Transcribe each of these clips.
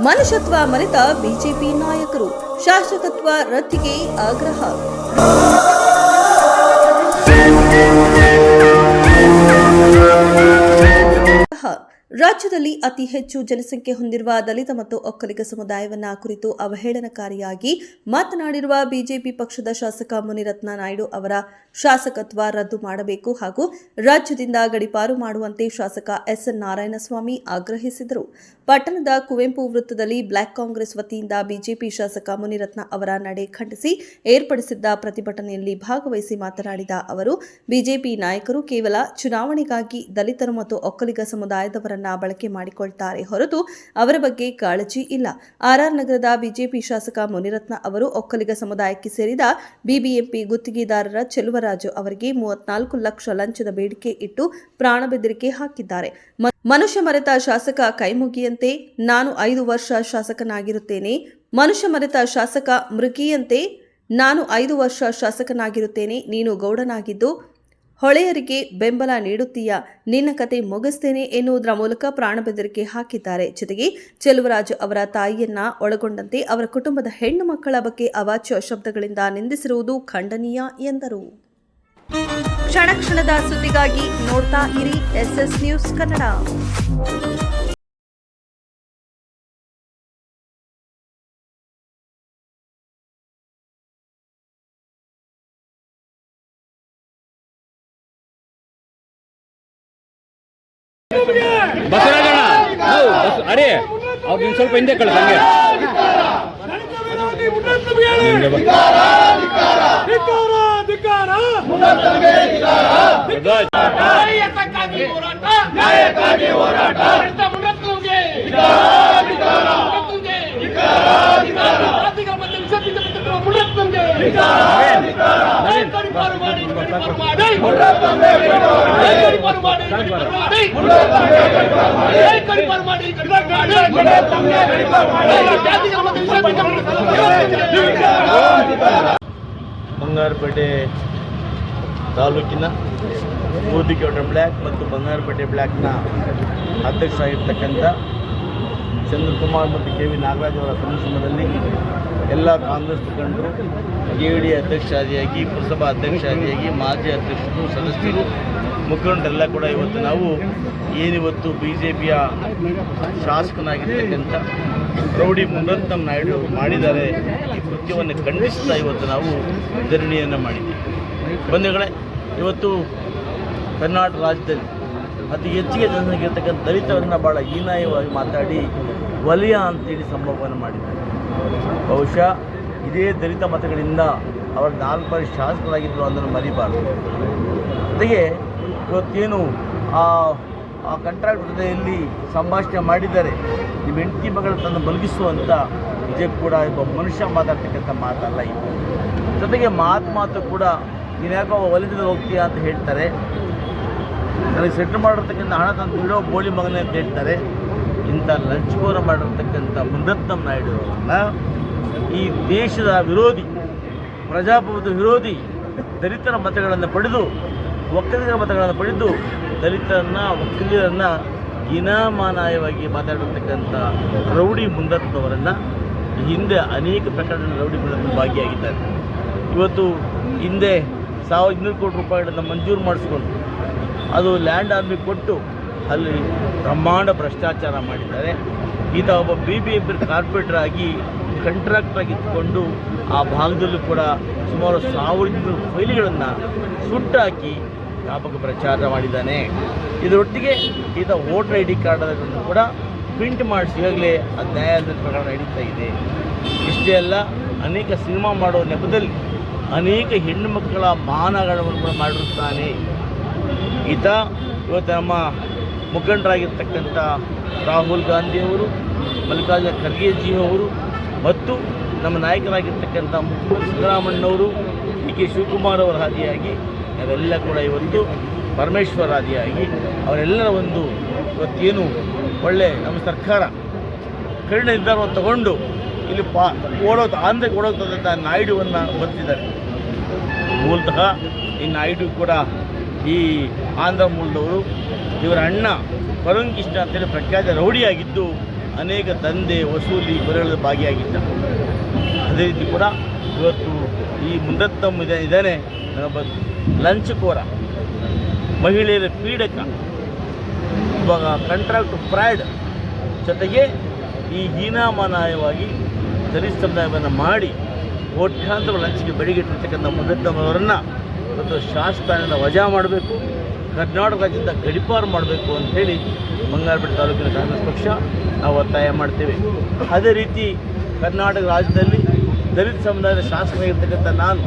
ಮನುಷ್ಯತ್ವ ಮರೆತ ಬಿಜೆಪಿ ನಾಯಕರು ಶಾಸಕತ್ವ ರದ್ದಿಗೆ ಆಗ್ರಹ. ರಾಜ್ಯದಲ್ಲಿ ಅತಿ ಹೆಚ್ಚು ಜನಸಂಖ್ಯೆ ಹೊಂದಿರುವ ದಲಿತ ಮತ್ತು ಒಕ್ಕಲಿಗ ಸಮುದಾಯವನ್ನ ಕುರಿತು ಅವಹೇಳನಕಾರಿಯಾಗಿ ಮಾತನಾಡಿರುವ ಬಿಜೆಪಿ ಪಕ್ಷದ ಶಾಸಕ ಮುನಿರತ್ನ ನಾಯ್ಡು ಅವರ ಶಾಸಕತ್ವ ರದ್ದು ಮಾಡಬೇಕು ಹಾಗೂ ರಾಜ್ಯದಿಂದ ಗಡಿಪಾರು ಮಾಡುವಂತೆ ಶಾಸಕ ಎಸ್ಎನ್ ನಾರಾಯಣಸ್ವಾಮಿ ಆಗ್ರಹಿಸಿದರು. ಪಟ್ಟಣದ ಕುವೆಂಪು ವೃತ್ತದಲ್ಲಿ ಬ್ಲಾಕ್ ಕಾಂಗ್ರೆಸ್ ವತಿಯಿಂದ ಬಿಜೆಪಿ ಶಾಸಕ ಮುನಿರತ್ನ ಅವರ ನಡೆ ಖಂಡಿಸಿ ಏರ್ಪಡಿಸಿದ್ದ ಪ್ರತಿಭಟನೆಯಲ್ಲಿ ಭಾಗವಹಿಸಿ ಮಾತನಾಡಿದ ಅವರು, ಬಿಜೆಪಿ ನಾಯಕರು ಕೇವಲ ಚುನಾವಣೆಗಾಗಿ ದಲಿತರು ಮತ್ತು ಒಕ್ಕಲಿಗ ಸಮುದಾಯದವರನ್ನ ಬಳಕೆ ಮಾಡಿಕೊಳ್ತಾರೆ ಹೊರತು ಅವರ ಬಗ್ಗೆ ಕಾಳಜಿ ಇಲ್ಲ. ಆರ್ಆರ್ ನಗರದ ಬಿಜೆಪಿ ಶಾಸಕ ಮುನಿರತ್ನ ಅವರು ಒಕ್ಕಲಿಗ ಸಮುದಾಯಕ್ಕೆ ಸೇರಿದ ಬಿಬಿಎಂಪಿ ಗುತ್ತಿಗೆದಾರರ ಚೆಲುವರಾಜು ಅವರಿಗೆ ಮೂವತ್ನಾಲ್ಕು ಲಕ್ಷ ಲಂಚದ ಬೇಡಿಕೆ ಇಟ್ಟು ಪ್ರಾಣ ಬೆದರಿಕೆ ಹಾಕಿದ್ದಾರೆ. ಮನುಷ್ಯ ಮರೆತ ಶಾಸಕ ಕೈಮುಗಿಯಂತೆ ನಾನು ಐದು ವರ್ಷ ಶಾಸಕನಾಗಿರುತ್ತೇನೆ. ಮನುಷ್ಯ ಮರೆತ ಶಾಸಕ ಮೃಗಿಯಂತೆ ನಾನು ಐದು ವರ್ಷ ಶಾಸಕನಾಗಿರುತ್ತೇನೆ. ನೀನು ಗೌಡನಾಗಿದ್ದು ಹೊಳೆಯರಿಗೆ ಬೆಂಬಲ ನೀಡುತ್ತೀಯ? ನಿನ್ನ ಕತೆ ಮುಗಿಸ್ತೇನೆ ಎನ್ನುವುದರ ಮೂಲಕ ಪ್ರಾಣ ಬೆದರಿಕೆ ಹಾಕಿದ್ದಾರೆ. ಜೊತೆಗೆ ಚೆಲುವರಾಜು ಅವರ ತಾಯಿಯನ್ನ ಒಳಗೊಂಡಂತೆ ಅವರ ಕುಟುಂಬದ ಹೆಣ್ಣು ಮಕ್ಕಳ ಬಗ್ಗೆ ಅವಾಚ್ಯ ಶಬ್ದಗಳಿಂದ ನಿಂದಿಸಿರುವುದು ಖಂಡನೀಯ ಎಂದರು. ಕ್ಷಣ ಕ್ಷಣದ ಸುದ್ದಿಗಾಗಿ ನೋಡ್ತಾ ಇರಿ ಎಸ್ಎಸ್ ನ್ಯೂಸ್ ಕನ್ನಡ. ಬಸವರಾಜಣ್ಣ ಅರೇ ಅವ್ರು ನೀವು ಸ್ವಲ್ಪ ಹಿಂದೆ ಕಳ್ಸ ಹಂಗೆ. ಹೋರಾಟ ಬಂಗಾರಪೇಟೆ ತಾಲೂಕಿನ ಮೋದಿಗೌಡ ಬ್ಲ್ಯಾಕ್ ಮತ್ತು ಬಂಗಾರಪೇಟೆ ಬ್ಲ್ಯಾಕ್ನ ಅಧ್ಯಕ್ಷರಾಗಿರ್ತಕ್ಕಂಥ ಚಂದ್ರಕುಮಾರ್ ಮತ್ತು ಕೆ ವಿ ನಾಗರಾಜ್ ಅವರ ಸಮ್ಮುಖದಲ್ಲಿ ಎಲ್ಲ ಕಾಂಗ್ರೆಸ್ ಮುಖಂಡರು, ಜೆ ಡಿ ಅಧ್ಯಕ್ಷಾದಿಯಾಗಿ ಪುರಸಭಾ ಅಧ್ಯಕ್ಷಾದಿಯಾಗಿ ಮಾಜಿ ಅಧ್ಯಕ್ಷರು, ಸದಸ್ಯರು, ಮುಖಂಡರೆಲ್ಲ ಕೂಡ ಇವತ್ತು ನಾವು ಏನಿವತ್ತು ಬಿ ಜೆ ಪಿಯ ಶಾಸಕನಾಗಿರ್ತಕ್ಕಂಥ ರೌಡಿ ಮುನರತ್ನಂ ನಾಯ್ಡು ಅವರು ಮಾಡಿದ್ದಾರೆ ಈ ಕೃತ್ಯವನ್ನು ಖಂಡಿಸ್ತಾ ಇವತ್ತು ನಾವು ಧರಣಿಯನ್ನು ಮಾಡಿದ್ದೀವಿ. ಬಂಧುಗಳೇ, ಇವತ್ತು ಕರ್ನಾಟಕ ರಾಜ್ಯದಲ್ಲಿ ಅತಿ ಹೆಚ್ಚಿಗೆ ಇರ್ತಕ್ಕಂಥ ದಲಿತರನ್ನು ಭಾಳ ಹೀನಾಯವಾಗಿ ಮಾತಾಡಿ ವಲಯ ಅಂತೇಳಿ ಸಂಭವವನ್ನು ಮಾಡಿದ್ದಾರೆ. ಬಹುಶಃ ಇದೇ ದಲಿತ ಮತಗಳಿಂದ ಅವರು ನಾಲ್ಕು ಬಾರಿ ಶಾಸಕರಾಗಿದ್ದರು ಅದನ್ನು ಮರಿಬಾರದು. ಜೊತೆಗೆ ಇವತ್ತೇನು ಆ ಆ ಕಂಟ್ರಾಕ್ಟ್ ಜೊತೆಯಲ್ಲಿ ಸಂಭಾಷಣೆ ಮಾಡಿದ್ದಾರೆ. ನಿಮ್ಮ ಹೆಂಡತಿ ಮಗಳ ತಂದು ಮಲಗಿಸುವಂಥ ವಿಜಯ್ ಕೂಡ ಒಬ್ಬ ಮನುಷ್ಯ ಮಾತಾಡ್ತಕ್ಕಂಥ ಮಾತಲ್ಲ ಇದು. ಜೊತೆಗೆ ಮಾತು ಮಾತು ಕೂಡ ನೀನ್ಯಾಕೋ ಯಾಕೋ ಹೋಗ್ತೀಯಾ ಅಂತ ಹೇಳ್ತಾರೆ. ನನಗೆ ಸೆಟ್ಲ್ ಮಾಡಿರ್ತಕ್ಕಂಥ ಹಣ ತಂದು ಬಿಡೋ ಬೋಳಿ ಮಗನೇ ಅಂತ ಹೇಳ್ತಾರೆ. ಇಂಥ ಲಂಚಕೋರ ಮಾಡಿರ್ತಕ್ಕಂಥ ಮುನರತ್ನಂ ನಾಯ್ಡು ಅವರನ್ನ ಈ ದೇಶದ ವಿರೋಧಿ ಪ್ರಜಾಪ್ರಭುತ್ವ ವಿರೋಧಿ, ದಲಿತರ ಮತಗಳನ್ನು ಪಡೆದು, ಒಕ್ಕಲಿಗರ ಮತಗಳನ್ನು ಪಡೆದು ದಲಿತರನ್ನ, ಒಕ್ಕಲಿಗರನ್ನ ಹೀನಾಮಾನಾಯವಾಗಿ ಮಾತಾಡಿರ್ತಕ್ಕಂಥ ರೌಡಿ ಮುಂದತ್ನವರನ್ನು ಹಿಂದೆ ಅನೇಕ ಪ್ರಕರಣ ರೌಡಿ ಭಾಗಿಯಾಗಿದ್ದಾರೆ. ಇವತ್ತು ಹಿಂದೆ ಸಾವಿರದ ಇನ್ನೂರು ಕೋಟಿ ರೂಪಾಯಿಗಳನ್ನು ಮಂಜೂರು ಮಾಡಿಸ್ಕೊಂಡು ಅದು ಲ್ಯಾಂಡ್ ಆರ್ಮಿ ಕೊಟ್ಟು ಅಲ್ಲಿ ಬ್ರಹ್ಮಾಂಡ ಭ್ರಷ್ಟಾಚಾರ ಮಾಡಿದ್ದಾರೆ. ಈತ ಒಬ್ಬ ಬಿ ಬಿ ಎಂ ಕಾರ್ಪೊರೇಟರ್ ಆಗಿ ಕಂಟ್ರಾಕ್ಟರ್ ಇದ್ದುಕೊಂಡು ಆ ಭಾಗದಲ್ಲೂ ಕೂಡ ಸುಮಾರು ಸಾವಿರ ಫೈಲ್ಗಳನ್ನು ಸುಟ್ಟಾಕಿ ವ್ಯಾಪಕ ಪ್ರಚಾರ ಮಾಡಿದ್ದಾನೆ. ಇದರೊಟ್ಟಿಗೆ ಈತ ವೋಟರ್ ಐ ಡಿ ಕಾರ್ಡನ್ನು ಕೂಡ ಪ್ರಿಂಟ್ ಮಾಡಿಸಿ ಈಗಾಗಲೇ ಅದು ನ್ಯಾಯಾಲಯದ ಪ್ರಕರಣ ನಡೀತಾ ಇದೆ. ಇಷ್ಟೇ ಅಲ್ಲ, ಅನೇಕ ಸಿನಿಮಾ ಮಾಡೋ ನೆಪದಲ್ಲಿ ಅನೇಕ ಹೆಣ್ಣು ಮಕ್ಕಳ ಮಾನಗಳನ್ನು ಕೂಡ ಮಾಡಿರುತ್ತಾನೆ. ಈತ ಇವತ್ತು ನಮ್ಮ ಮುಖಂಡರಾಗಿರ್ತಕ್ಕಂಥ ರಾಹುಲ್ ಗಾಂಧಿಯವರು, ಮಲ್ಲಿಕಾರ್ಜುನ ಖರ್ಗೆಜಿ ಅವರು ಮತ್ತು ನಮ್ಮ ನಾಯಕರಾಗಿರ್ತಕ್ಕಂಥ ಮುಖ್ಯಮಂತ್ರಿ ಸಿದ್ದರಾಮಣ್ಣವರು ಡಿ ಕೆ ಶಿವಕುಮಾರ್ ಅವರ ಹಾದಿಯಾಗಿ, ಅವರೆಲ್ಲ ಕೂಡ ಇವತ್ತು ಪರಮೇಶ್ವರ ಹಾದಿಯಾಗಿ ಅವರೆಲ್ಲರ ಒಂದು ಇವತ್ತೇನು ಒಳ್ಳೆ ನಮ್ಮ ಸರ್ಕಾರ ಕಠಿಣ ನಿರ್ಧಾರವನ್ನು ತಗೊಂಡು ಇಲ್ಲಿ ಪಾ ಓಡೋದು ಆಂಧ್ರಕ್ಕೆ ಓಡೋಗ್ತದಂಥ ನಾಯ್ಡುವನ್ನು ಬರ್ತಿದ್ದಾರೆ. ಮೂಲತಃ ಈ ನಾಯ್ಡು ಕೂಡ ಈ ಆಂಧ್ರ ಮೂಲದವರು ಇವರ ಅಣ್ಣ ಕರುಣ್ ಕೃಷ್ಣ ಅಂತೇಳಿ ಪ್ರಖ್ಯಾತ ರೌಡಿಯಾಗಿದ್ದು ಅನೇಕ ದಂಧೆ, ವಸೂಲಿ, ಕೊಲೆಗಳಲ್ಲಿ ಭಾಗಿಯಾಗಿದ್ದ ಅದೇ ರೀತಿ ಕೂಡ ಇವತ್ತು ಈ ಮುಂದತ್ತಮ್ಮ ಇದೆ ಇದ್ದಾನೆ ಲಂಚ್ ಲಂಚಕೋರ, ಮಹಿಳೆಯರ ಪೀಡಕ, ಇವಾಗ ಕಾಂಟ್ರಾಕ್ಟ್ ಫ್ರಾಡ್ ಜೊತೆಗೆ ಈ ಹೀನಾಮಾನಾಯವಾಗಿ ದಲಿತ ಸಮುದಾಯವನ್ನು ಮಾಡಿ, ಕೋಟ್ಯಾಂತರ ಲಂಚಿಗೆ ಬೆಳಗಿಟ್ಟಿರ್ತಕ್ಕಂಥ ಇವತ್ತು ಶಾಸಕಾನಿಂದ ವಜಾ ಮಾಡಬೇಕು, ಕರ್ನಾಟಕ ರಾಜ್ಯದ ಗಡಿಪಾರು ಮಾಡಬೇಕು ಅಂತೇಳಿ ಬಂಗಾರಪೇಟೆ ತಾಲೂಕಿನ ಕಾಂಗ್ರೆಸ್ ಪಕ್ಷ ನಾವು ಒತ್ತಾಯ ಮಾಡ್ತೇವೆ. ಅದೇ ರೀತಿ ಕರ್ನಾಟಕ ರಾಜ್ಯದಲ್ಲಿ ದಲಿತ ಸಮುದಾಯದ ಶಾಸಕ ಇರ್ತಕ್ಕಂಥ ನಾನು,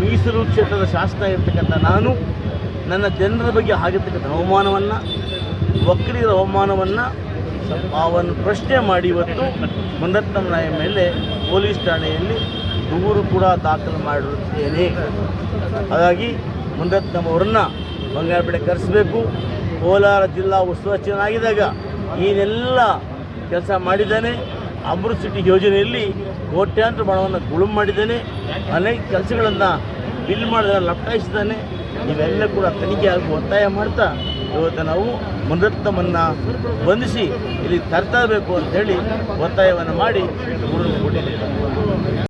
ಮೀಸಲು ಕ್ಷೇತ್ರದ ಶಾಸಕ ಇರ್ತಕ್ಕಂಥ ನಾನು, ನನ್ನ ಜನರ ಬಗ್ಗೆ ಆಗಿರ್ತಕ್ಕಂಥ ಅವಮಾನವನ್ನು ಒಕ್ಕಲಿಗರ ಅವಮಾನವನ್ನು ಅವನ್ನು ಪ್ರಶ್ನೆ ಮಾಡಿ ಇವತ್ತು ಮುನ್ನತ್ತಮ್ಮ ಮೇಲೆ ಪೊಲೀಸ್ ಠಾಣೆಯಲ್ಲಿ ದೂರು ಕೂಡ ದಾಖಲು ಮಾಡಿರುತ್ತೇನೆ. ಹಾಗಾಗಿ ಮುನ್ನತ್ತಮ್ಮವರನ್ನು ಬಂಗಾರಪೇಟೆ ಕರೆಸಬೇಕು. ಕೋಲಾರ ಜಿಲ್ಲಾ ಉತ್ಸವ ಚೆನ್ನಾಗಿದ್ದಾಗ ಏನೆಲ್ಲ ಕೆಲಸ ಮಾಡಿದ್ದಾನೆ. ಅಮೃತ್ ಸಿಟಿ ಯೋಜನೆಯಲ್ಲಿ ಕೋಟ್ಯಾಂತರ ಹಣವನ್ನು ಗುಳು ಮಾಡಿದ್ದಾನೆ. ಅನೇಕ ಕೆಲಸಗಳನ್ನು ಬಿಲ್ ಮಾಡಿದ ಲಪ್ಟಾಯಿಸಿದ್ದಾನೆ. ಇವೆಲ್ಲ ಕೂಡ ತನಿಖೆ ಆಗಿ ಒತ್ತಾಯ ಮಾಡ್ತಾ ಇವತ್ತು ನಾವು ಮುನರತ್ನವನ್ನು ಬಂಧಿಸಿ ಇಲ್ಲಿ ತರ್ತಾ ಬೇಕು ಅಂತೇಳಿ ಒತ್ತಾಯವನ್ನು ಮಾಡಿ ಗುರು ಕೊಟ್ಟಿದ್ದೇವೆ